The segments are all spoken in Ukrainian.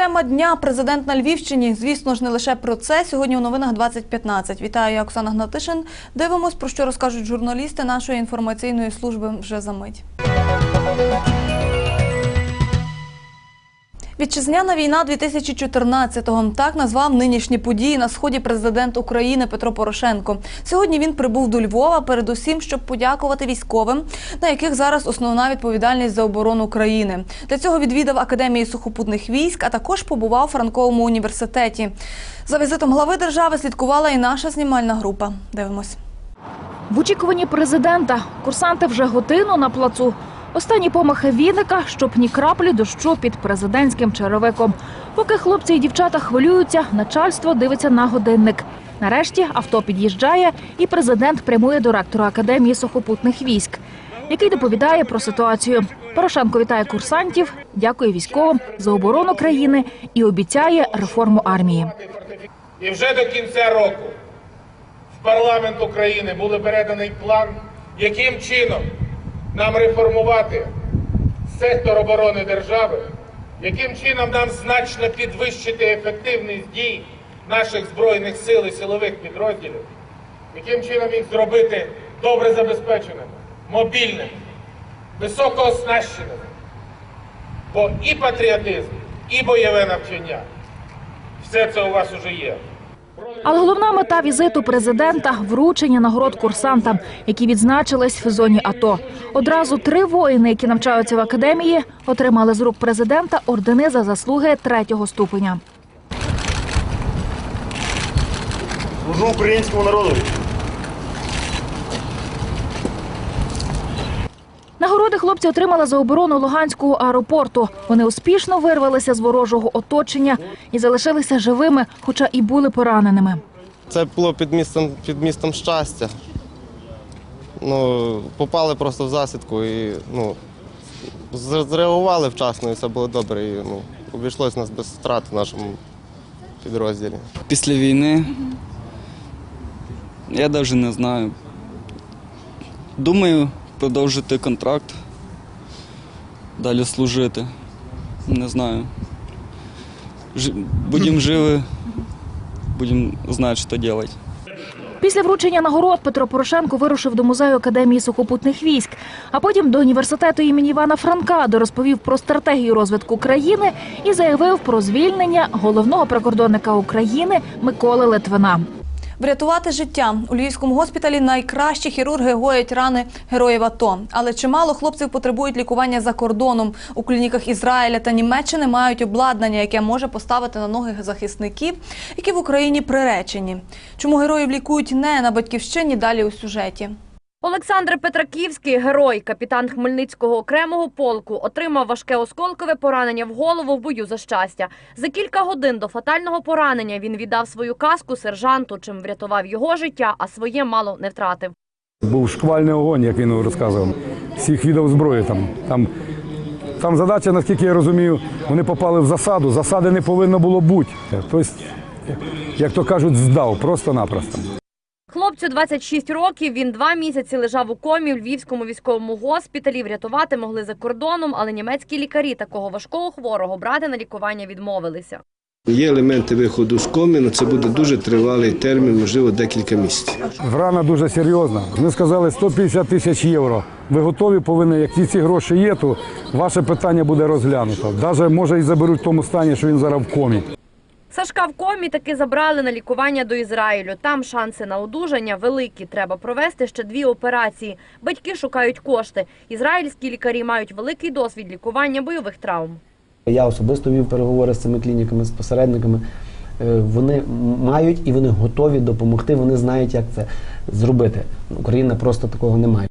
Топ-тема дня президент на Львівщині. Звісно ж, не лише про це. Сьогодні у новинах 2015. Вітаю, я Оксана Гнатишин. Дивимось, про що розкажуть журналісти нашої інформаційної служби вже за мить. Вітчизняна війна 2014-го. Так назвав нинішні події на сході президент України Петро Порошенко. Сьогодні він прибув до Львова, передусім, щоб подякувати військовим, на яких зараз основна відповідальність за оборону країни. Для цього відвідав Академії сухопутних військ, а також побував у Франковому університеті. За візитом глави держави слідкувала і наша знімальна група. Дивимось. В очікуванні президента курсанти вже годину на плацу. Останні помахи віника, щоб ні краплі дощу під президентським черевиком. Поки хлопці і дівчата хвилюються, начальство дивиться на годинник. Нарешті авто під'їжджає, і президент прямує до ректора академії сухопутних військ, який доповідає про ситуацію. Порошенко вітає курсантів, дякує військовим за оборону країни і обіцяє реформу армії. І вже до кінця року в парламент України буде переданий план, яким чином нам реформувати сектор оборони держави, яким чином нам значно підвищити ефективність дій наших збройних сил і силових підрозділів, яким чином їх зробити добре забезпеченими, мобільними, високооснащеними. Бо і патріотизм, і бойове навчання все це у вас уже є. Але головна мета візиту президента вручення нагород курсантам, які відзначились в зоні АТО. Одразу три воїни, які навчаються в академії, отримали з рук президента ордени за заслуги третього ступеня. Служу українському народу. Нагороди хлопці отримали за оборону Луганського аеропорту. Вони успішно вирвалися з ворожого оточення і залишилися живими, хоча і були пораненими. Це було під містом, під містом щастя. Ну, попали просто в засідку і ну, зреагували вчасно, і все було добре. І, ну, обійшлось нас без втрат в нашому підрозділі. Після війни я навіть не знаю. Думаю, продовжити контракт, далі служити. Не знаю. Будемо живі, будемо знати, що робити. Після вручення нагород Петро Порошенко вирушив до музею Академії сухопутних військ, а потім до університету імені Івана Франка, де розповів про стратегію розвитку країни і заявив про звільнення головного прикордонника України Миколи Литвина. Врятувати життя у львівському госпіталі найкращі хірурги гоять рани героїв АТО. Але чимало хлопців потребують лікування за кордоном. У клініках Ізраїля та Німеччини мають обладнання, яке може поставити на ноги захисників, які в Україні приречені. Чому героїв лікують не на батьківщині? Далі у сюжеті. Олександр Петраківський, герой, капітан Хмельницького окремого полку, отримав важке осколкове поранення в голову в бою за щастя. За кілька годин до фатального поранення він віддав свою каску сержанту, чим врятував його життя, а своє мало не втратив. Був шквальний огонь, як він розказував. Всіх видів зброї там. Там, там задача, наскільки я розумію, вони попали в засаду. Засади не повинно було бути. Тобто, як то кажуть, здав просто-напросто. Хлопцю 26 років. Він два місяці лежав у комі в львівському військовому госпіталі. Врятувати могли за кордоном, але німецькі лікарі такого важкого хворого брати на лікування відмовилися. Є елементи виходу з коми, але це буде дуже тривалий термін, можливо, декілька місяців. Рана дуже серйозна. Ми сказали 150 тисяч євро. Ви готові повинні, як ці ці гроші є, то ваше питання буде розглянуто. Навіть може і заберуть в тому стані, що він зараз в комі. Сашка в комі таки забрали на лікування до Ізраїлю. Там шанси на одужання великі. Треба провести ще дві операції. Батьки шукають кошти. Ізраїльські лікарі мають великий досвід лікування бойових травм. Я особисто вів переговори з цими клініками, з посередниками. Е, Вони мають і вони готові допомогти. Вони знають, як це зробити. Україна просто такого не має.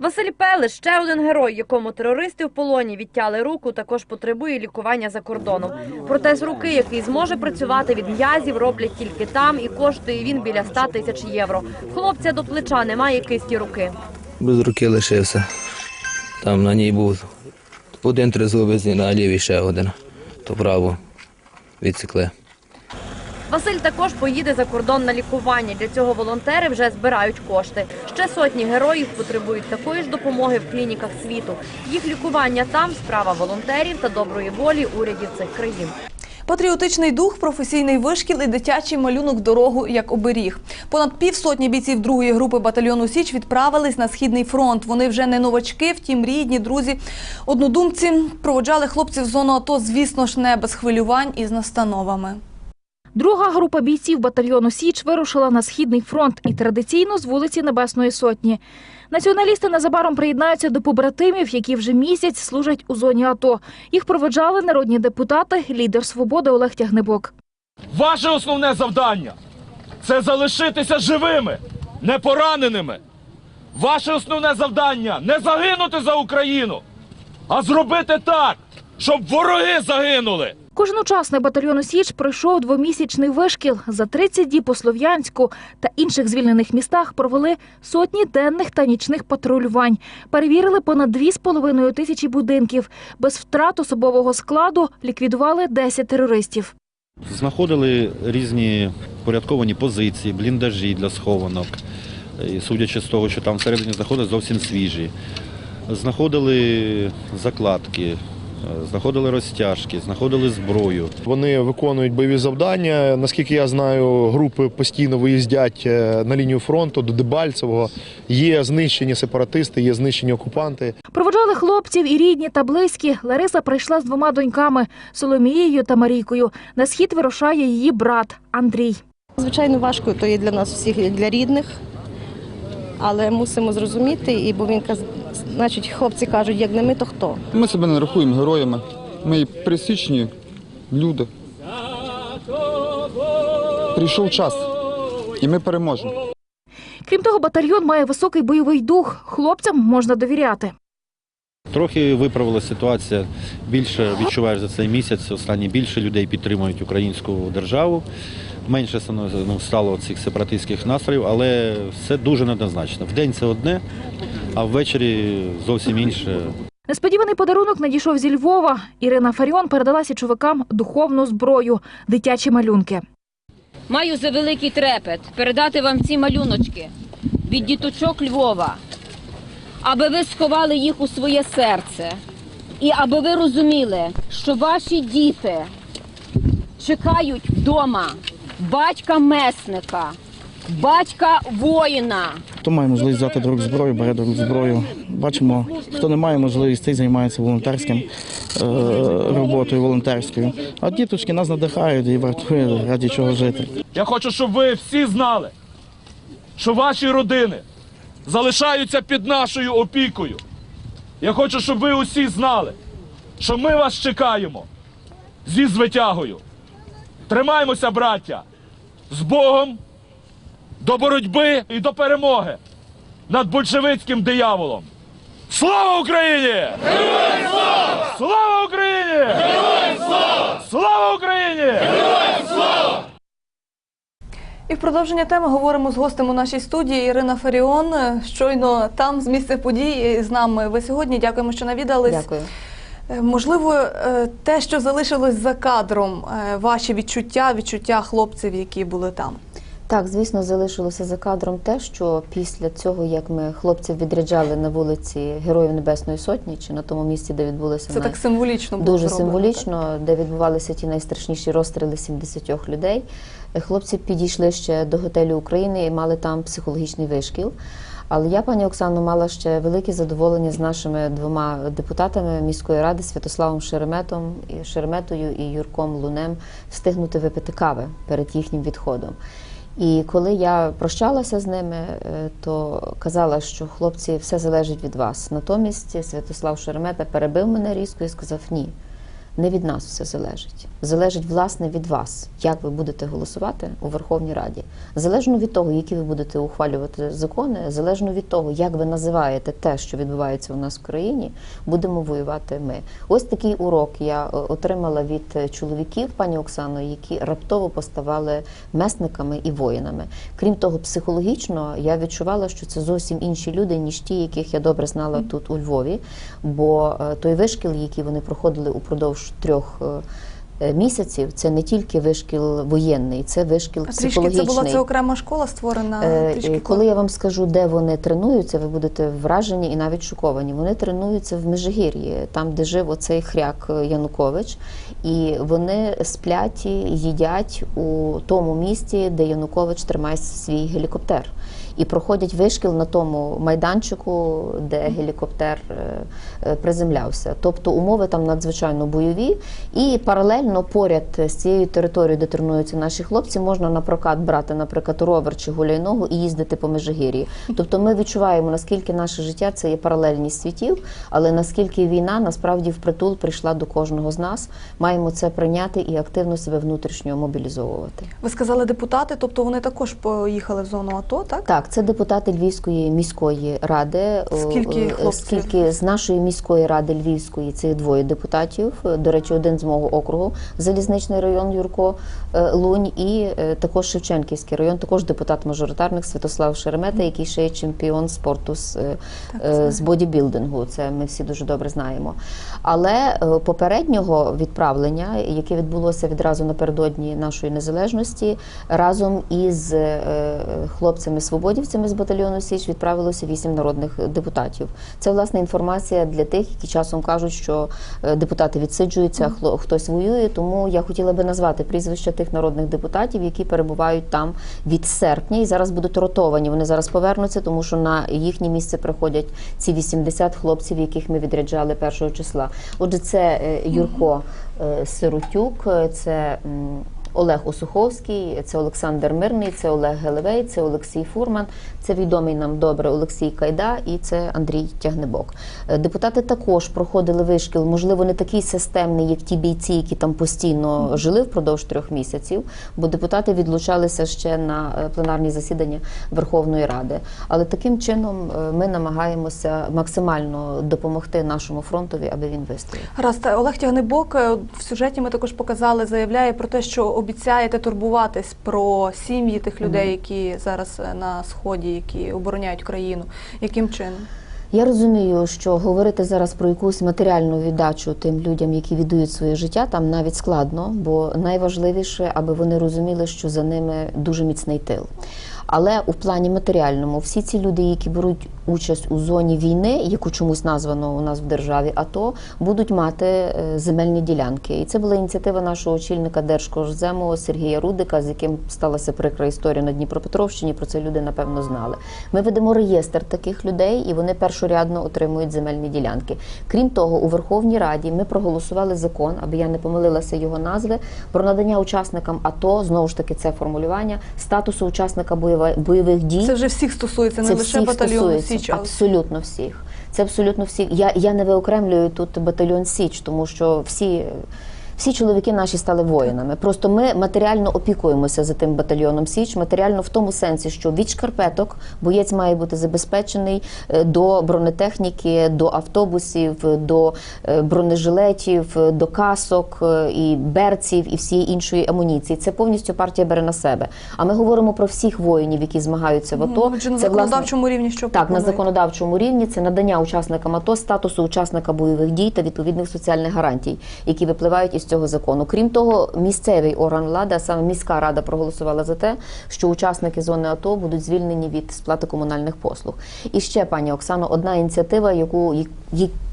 Василь Пеле, ще один герой, якому терористи в полоні відтяли руку, також потребує лікування за кордоном. Протез руки, який зможе працювати від м'язів, роблять тільки там, і коштує він біля 100 тисяч євро. Хлопця до плеча немає кисті руки. Без руки лишився. Там на ній був один тризубець, на лівій ще один. То праву відсікли. Василь також поїде за кордон на лікування. Для цього волонтери вже збирають кошти. Ще сотні героїв потребують такої ж допомоги в клініках світу. Їх лікування там справа волонтерів та доброї волі урядів цих країн. Патріотичний дух, професійний вишкіл і дитячий малюнок дорогу як оберіг. Понад півсотні бійців другої групи батальйону Січ відправились на східний фронт. Вони вже не новачки, втім рідні, друзі, однодумці проводжали хлопців в зону АТО, звісно ж, не без хвилювань і з настановами. Друга група бійців батальйону Січ вирушила на східний фронт і традиційно з вулиці Небесної Сотні. Націоналісти незабаром приєднаються до побратимів, які вже місяць служать у зоні АТО. Їх проведжали народні депутати, лідер свободи Олег Тягнебок. Ваше основне завдання це залишитися живими, не пораненими. Ваше основне завдання не загинути за Україну, а зробити так, щоб вороги загинули. Кожен учасник батальйону Січ пройшов двомісячний вишкіл. За 30 діб у Слов'янську та інших звільнених містах провели сотні денних та нічних патрулювань. Перевірили понад 2,5 тисячі будинків. Без втрат особового складу ліквідували 10 терористів. Знаходили різні порядковані позиції, бліндажі для схованок. Судячи з того, що там всередині знаходились зовсім свіжі. Знаходили закладки, знаходили розтяжки, знаходили зброю. Вони виконують бойові завдання. Наскільки я знаю, групи постійно виїздять е, на лінію фронту до Дебальцевого. Є знищені сепаратисти, є знищені окупанти. Проводжали хлопців і рідні та близькі. Лариса прийшла з двома доньками Соломією та Марійкою. На схід вирушає її брат Андрій. Звичайно, важко то є для нас всіх, і для рідних, але мусимо зрозуміти, і бо він каз... значить, хлопці кажуть, як не ми, то хто? Ми себе не рахуємо героями. Ми пересічні люди. Прийшов час, і ми переможемо. Крім того, батальйон має високий бойовий дух. Хлопцям можна довіряти. Трохи виправилася ситуація. Більше відчуваєш за цей місяць. Останні більше людей підтримують українську державу. Менше ну, стало цих сепаратистських настроїв, але все дуже неоднозначно. Вдень це одне, а ввечері зовсім інше. Несподіваний подарунок надійшов зі Львова. Ірина Фаріон передала січовикам духовну зброю, дитячі малюнки. Маю за великий трепет передати вам ці малюночки від діточок Львова, аби ви сховали їх у своє серце. І аби ви розуміли, що ваші діти чекають вдома батька месника, батька воїна. Хто має можливість взяти до рук зброю, бере до рук зброю. Бачимо, хто не має можливості, займається волонтерським е, роботою, волонтерською. А діточки нас надихають і вартує раді чого жити. Я хочу, щоб ви всі знали, що ваші родини залишаються під нашою опікою. Я хочу, щоб ви усі знали, що ми вас чекаємо зі звитягою. Тримаймося, браття, з Богом до боротьби і до перемоги над большевицьким дияволом. Слава Україні! Героям слава! Слава Україні! Героям слава! Слава Україні! Героям слава! І в продовження теми говоримо з гостем у нашій студії Ірина Фаріон. Щойно там з місця подій з нами. Ви сьогодні дякуємо, що навідались. Дякую. Е, Можливо, е, те, що залишилось за кадром, е, ваші відчуття, відчуття хлопців, які були там. Так, звісно, залишилося за кадром те, що після цього, як ми хлопців відряджали на вулиці Героїв Небесної Сотні, чи на тому місці, де відбулося Це най- так символічно було дуже зроблено, символічно, де відбувалися ті найстрашніші розстріли 70 людей. Хлопці підійшли ще до готелю України і мали там психологічний вишкіл. Але я, пані Оксано, мала ще велике задоволення з нашими двома депутатами міської ради Святославом Шереметом і Шереметою і Юрком Лунем встигнути випити кави перед їхнім відходом. І коли я прощалася з ними, е, то казала, що хлопці, все залежить від вас. Натомість Святослав Шеремета перебив мене різко і сказав: ні, не від нас все залежить. Залежить власне від вас, як ви будете голосувати у Верховній Раді. Залежно від того, які ви будете ухвалювати закони, залежно від того, як ви називаєте те, що відбувається у нас в країні, будемо воювати ми. Ось такий урок я е, отримала від е, чоловіків, пані Оксано, які раптово поставали месниками і воїнами. Крім того, психологічно я відчувала, що це зовсім інші люди, ніж ті, яких я добре знала тут у Львові. Бо е, той вишкіл, який вони проходили упродовж трьох. е, е, місяців це не тільки вишкіл воєнний, це вишкіл А трішки психологічний. це була це окрема школа створена. Е, трішки Коли я вам скажу, де вони тренуються, ви будете вражені і навіть шоковані. Вони тренуються в Межигір'ї, там, де жив оцей хряк Янукович, і вони сплять і їдять у тому місці, де Янукович тримає свій гелікоптер. І проходять вишкіл на тому майданчику, де гелікоптер е, е, приземлявся. Тобто умови там надзвичайно бойові, і паралельно поряд з цією територією, де тренуються наші хлопці, можна на прокат брати, наприклад, ровер чи гуляйногу і їздити по Межигір'ї. Тобто ми відчуваємо, наскільки наше життя це є паралельність світів, але наскільки війна насправді впритул прийшла до кожного з нас. Маємо це прийняти і активно себе внутрішньо мобілізовувати. Ви сказали депутати, тобто вони також поїхали в зону АТО, так? Так, це депутати Львівської міської ради. Скільки Е, хлопців? Скільки з нашої міської ради Львівської це двоє депутатів. Е, До речі, один з мого округу, залізничний район Юрко е, Лунь, і е, також Шевченківський район, також депутат-мажоритарник Святослав Шеремета, який ще є чемпіон спорту з, е, е, з бодібілдингу. Це ми всі дуже добре знаємо. Але е, попереднього відправлення, яке відбулося відразу напередодні нашої незалежності, разом із е, хлопцями-свободівцями з батальйону Січ відправилося вісім народних депутатів. Це власне інформація для тих, які часом кажуть, що е, депутати відсиджуються, хтось воює. Тому я хотіла би назвати прізвища тих народних депутатів, які перебувають там від серпня і зараз будуть ротовані. Вони зараз повернуться, тому що на їхнє місце приходять ці 80 хлопців, яких ми відряджали першого числа. Отже, це е, Юрко е, Сиротюк, це. Олег Осуховський, це Олександр Мирний, це Олег Гелевей, це Олексій Фурман, це відомий нам добре Олексій Кайда і це Андрій Тягнебок. Е, Депутати також проходили вишкіл, можливо, не такий системний, як ті бійці, які там постійно жили впродовж трьох місяців, бо депутати відлучалися ще на е, пленарні засідання Верховної Ради. Але таким чином е, ми намагаємося максимально допомогти нашому фронтові, аби він вистояв. Гаразд, Олег Тягнебок в сюжеті ми також показали, заявляє про те, що обіцяєте турбуватись про сім'ї тих людей, які зараз е, на сході, які обороняють країну. Яким чином? Я розумію, що говорити зараз про якусь матеріальну віддачу тим людям, які віддають своє життя, там навіть складно, бо найважливіше, аби вони розуміли, що за ними дуже міцний тил. Але у плані матеріальному всі ці люди, які беруть участь у зоні війни, яку чомусь названо у нас в державі, АТО, будуть мати е, земельні ділянки. І це була ініціатива нашого очільника Держкожзему Сергія Рудика, з яким сталася прикра історія на Дніпропетровщині. Про це люди напевно знали. Ми ведемо реєстр таких людей, і вони першорядно отримують земельні ділянки. Крім того, у Верховній Раді ми проголосували закон, аби я не помилилася його назви, про надання учасникам АТО знову ж таки це формулювання статусу учасника бойових бойових дій. Це вже всіх стосується, не Це лише всіх батальйону стосується, Січ. Абсолютно всіх. Це абсолютно всіх. Я, я не виокремлюю тут батальйон Січ, тому що всі. Всі чоловіки наші стали воїнами. Просто ми матеріально опікуємося за тим батальйоном Січ. Матеріально в тому сенсі, що від шкарпеток боєць має бути забезпечений е, до бронетехніки, до автобусів, до е, бронежилетів, до касок е, і берців і всієї іншої амуніції. Це повністю партія бере на себе. А ми говоримо про всіх воїнів, які змагаються в АТО. Отже, на Це, власне, законодавчому рівні що так, на законодавчому рівні це надання учасникам АТО статусу учасника бойових дій та відповідних соціальних гарантій, які випливають із цього закону. Крім того, місцевий орган влади, саме міська рада, проголосувала за те, що учасники зони АТО будуть звільнені від сплати комунальних послуг. І ще, пані Оксано, одна ініціатива, яку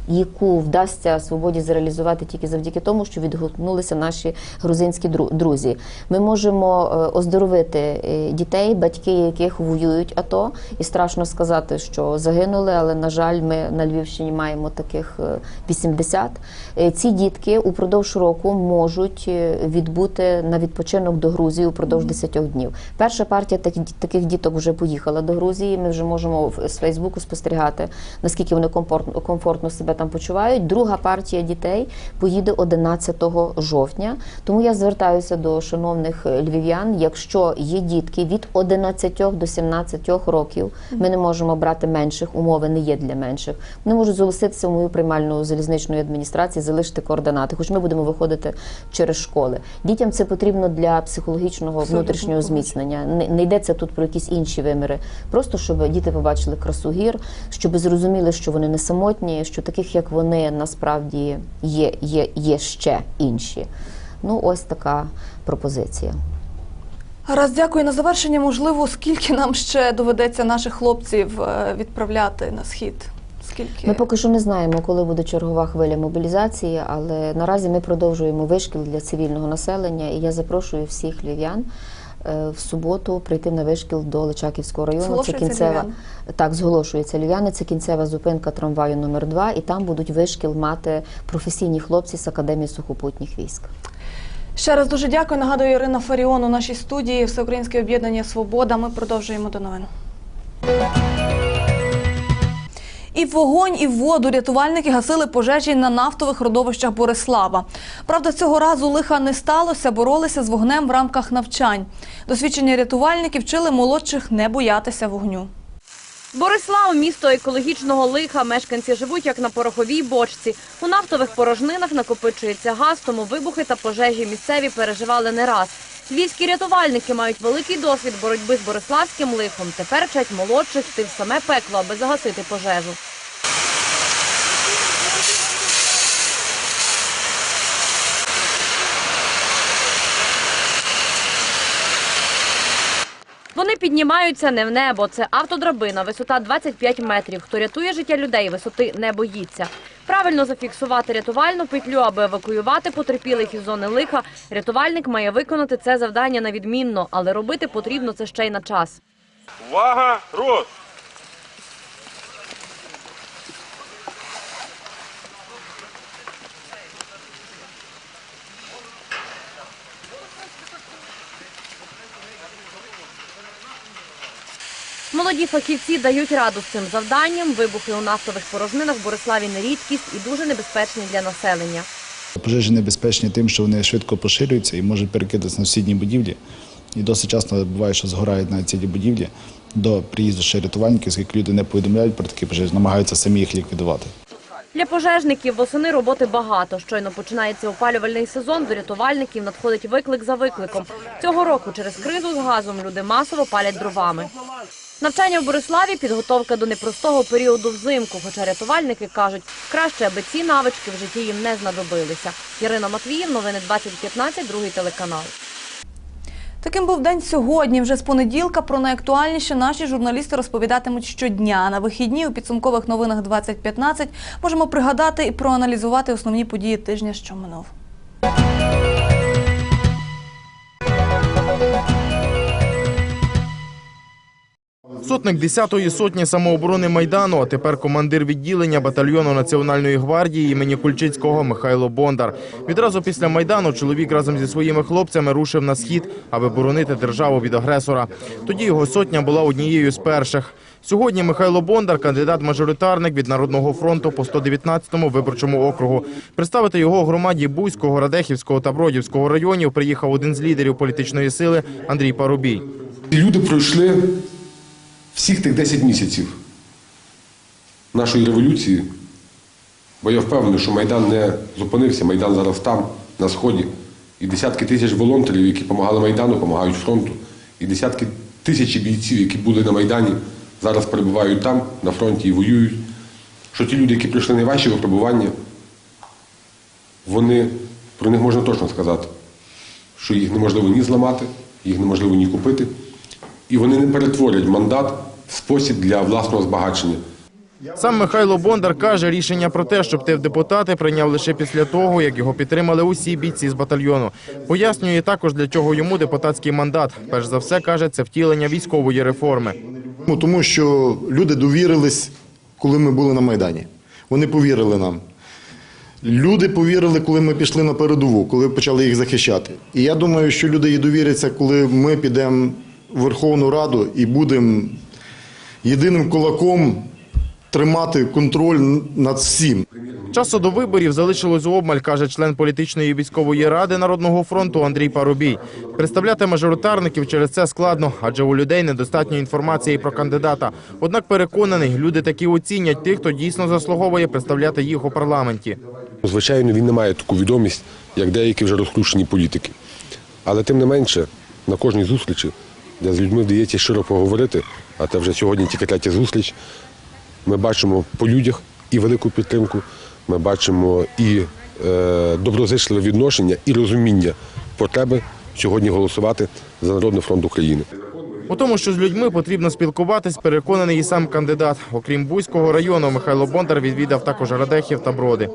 яку вдасться свободі зреалізувати тільки завдяки тому, що відгукнулися наші грузинські друзі. Ми можемо е, оздоровити е, дітей, батьки яких воюють АТО, і страшно сказати, що загинули, але на жаль, ми на Львівщині маємо таких е, 80. Е, Ці дітки упродовж року можуть відбути на відпочинок до Грузії упродовж 10 днів. Перша партія таких діток вже поїхала до Грузії. Ми вже можемо з Фейсбуку спостерігати, наскільки вони комфортно себе там почувають. Друга партія дітей поїде 11 жовтня. Тому я звертаюся до шановних е, львів'ян. Якщо є дітки від 11 до 17 років, ми не можемо брати менших, умови не є для менших. Вони можуть зголоситися в мою приймальну залізничної адміністрації, залишити координати, хоч ми будемо виходити через школи. Дітям це потрібно для психологічного внутрішнього зміцнення. Не, не йдеться тут про якісь інші виміри. Просто щоб діти побачили красу гір, щоб зрозуміли, що вони не самотні, що таких як вони насправді є, є, є ще інші. Ну, ось така пропозиція. Раз дякую на завершення. Можливо, скільки нам ще доведеться наших хлопців е, відправляти на схід? Скільки Ми поки що не знаємо, коли буде чергова хвиля мобілізації, але наразі ми продовжуємо вишкіл для цивільного населення, і я запрошую всіх львів'ян в суботу прийти на вишкіл до Личаківського району. Це кінцева так, зголошується львів'яни. Це кінцева зупинка трамваю номер 2 і там будуть вишкіл мати професійні хлопці з академії сухопутніх військ. ще раз дуже дякую. Нагадую Ірина Фаріон у нашій студії Всеукраїнське об'єднання Свобода. Ми продовжуємо до новин. І вогонь, і воду рятувальники гасили пожежі на нафтових родовищах Борислава. Правда, цього разу лиха не сталося, боролися з вогнем в рамках навчань. Досвідчені рятувальники вчили молодших не боятися вогню. Борислав, місто екологічного лиха. Мешканці живуть як на пороховій бочці. У нафтових порожнинах накопичується газ, тому вибухи та пожежі місцеві переживали не раз. Львівські рятувальники мають великий досвід боротьби з бориславським лихом. Тепер вчать молодших йти в саме пекло, аби загасити пожежу. Вони піднімаються не в небо. Це автодрабина, висота 25 метрів. Хто рятує життя людей, висоти не боїться. Правильно зафіксувати рятувальну петлю, аби евакуювати потерпілих із зони лиха. Рятувальник має виконати це завдання на відмінно, але робити потрібно це ще й на час. Увага! Рух! Молоді фахівці дають раду з цим завданням. Вибухи у нафтових порожнинах в Бориславі не рідкість і дуже небезпечні для населення. Пожежі небезпечні тим, що вони швидко поширюються і можуть перекидатися на сусідні будівлі. І досить часто буває, що згорають навіть цілі будівлі до приїзду ще рятувальників, оскільки люди не повідомляють про такі пожежі, намагаються самі їх ліквідувати. Для пожежників восени роботи багато. Щойно починається опалювальний сезон, до рятувальників надходить виклик за викликом. Цього року через кризу з газом люди масово палять дровами. Навчання в Бориславі – підготовка до непростого періоду взимку, хоча рятувальники кажуть, краще, аби ці навички в житті їм не знадобилися. Ярина Матвіїв, новини 2015, другий телеканал. Таким був день сьогодні. Вже з понеділка про найактуальніше наші журналісти розповідатимуть щодня. На вихідні у підсумкових новинах 2015 можемо пригадати і проаналізувати основні події тижня, що минув. Сотник 10-ї сотні самооборони Майдану, а тепер командир відділення батальйону Національної гвардії імені Кульчицького Михайло Бондар. Відразу після Майдану чоловік разом зі своїми хлопцями рушив на схід, аби боронити державу від агресора. Тоді його сотня була однією з перших. Сьогодні Михайло Бондар, кандидат-мажоритарник від Народного фронту по 119-му виборчому округу. Представити його громаді Бузького, Радехівського та Бродівського районів приїхав один з лідерів політичної сили Андрій Парубій. Люди пройшли всіх тих 10 місяців нашої революції, бо я впевнений, що Майдан не зупинився, Майдан зараз там, на Сході. І десятки тисяч волонтерів, які допомагали Майдану, допомагають фронту. І десятки тисяч бійців, які були на Майдані, зараз перебувають там, на фронті і воюють. Що ті люди, які пройшли найважчі випробування, вони, про них можна точно сказати, що їх неможливо ні зламати, їх неможливо ні купити. І вони не перетворять мандат в спосіб для власного збагачення. Сам Михайло Бондар каже, рішення про те, щоб ти в депутати прийняв лише після того, як його підтримали усі бійці з батальйону. Пояснює також, для чого йому депутатський мандат. Перш за все, каже, це втілення військової реформи. Ну, Тому що люди довірились, коли ми були на Майдані. Вони повірили нам. Люди повірили, коли ми пішли на передову, коли почали їх захищати. І я думаю, що люди їй довіряться, коли ми підемо Верховну Раду і будемо єдиним кулаком тримати контроль над всім. Часу до виборів залишилось обмаль, каже член політичної військової ради Народного фронту Андрій Парубій. Представляти мажоритарників через це складно, адже у людей недостатньо інформації про кандидата. Однак переконаний, люди таки оцінять тих, хто дійсно заслуговує представляти їх у парламенті. Звичайно, він не має таку відомість, як деякі вже розкручені політики. Але тим не менше, на кожній зустрічі, де з людьми вдається щиро поговорити, а це вже сьогодні тільки третя зустріч, ми бачимо по людях і велику підтримку, ми бачимо і е, доброзичливе відношення і розуміння потреби сьогодні голосувати за Народний фронт України. У тому, що з людьми потрібно спілкуватись, переконаний і сам кандидат. Окрім Бузького району, Михайло Бондар відвідав також Радехів та Броди.